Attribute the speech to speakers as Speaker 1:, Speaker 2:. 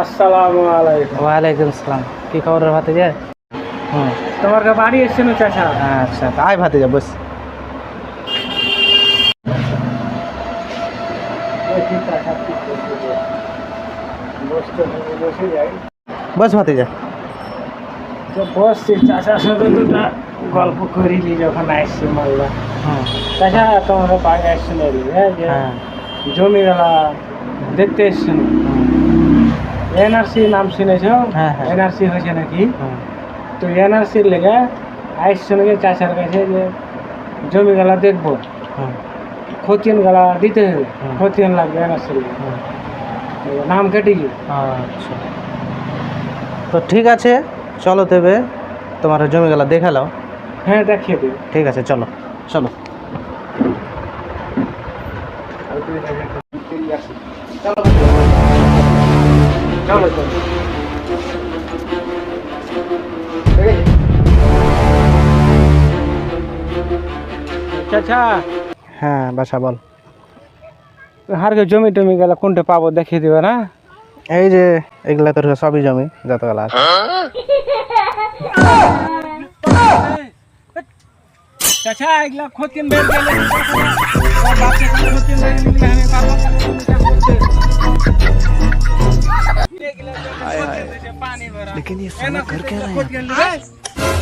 Speaker 1: আসসালামু আলাইকুম
Speaker 2: ওয়ালাইকুম কি খবর রে ভাতিজা? হুম।
Speaker 1: তোমার বাড়ি এসছেন চাচা?
Speaker 2: আচ্ছা তা আয় ভাতিজা বস।
Speaker 1: বসে
Speaker 2: বস ভাতিজা।
Speaker 1: তো বসছি চাচার সাথে দুটা গল্প করিলি যখন আসছি মাল্লা।
Speaker 2: হুম
Speaker 1: চাচা তোমার বাড়ি আসছেন হ্যাঁ যে
Speaker 2: হ্যাঁ।
Speaker 1: জমিগুলা দেখতে এসছেন এনআরসি নাম শুনেছ?
Speaker 2: হ্যাঁ, হ্যাঁ।
Speaker 1: এনআরসি হয়েছে নাকি? তো এনআরসির লেগে আসছেন যে চাচার কাছে যে জমিগুলা দেখব।
Speaker 2: হুম
Speaker 1: খতিয়ান গালা দিতে হবে। খতিয়ান লাগবে এনআরসির। নাম কেটে গিয়ে।
Speaker 2: আচ্ছা। তো ঠিক আছে। চলো তবে তোমার জমিগুলা দেখালাও
Speaker 1: হ্যাঁ দেখিয়ে দেবে
Speaker 2: ঠিক আছে চলো চলো।
Speaker 1: চলো চলো চাচা।
Speaker 2: হ্যাঁ বাসা বল।
Speaker 1: হারকে জমি টমি গেলে কোনটা পাবো দেখিয়ে দিবে না?
Speaker 2: এই যে এগুলা তোর সবই জমি যতকাল আছে
Speaker 1: চাচা এগুলা খতিম বের গেলে लेकिन ये साला कर क्या रहा है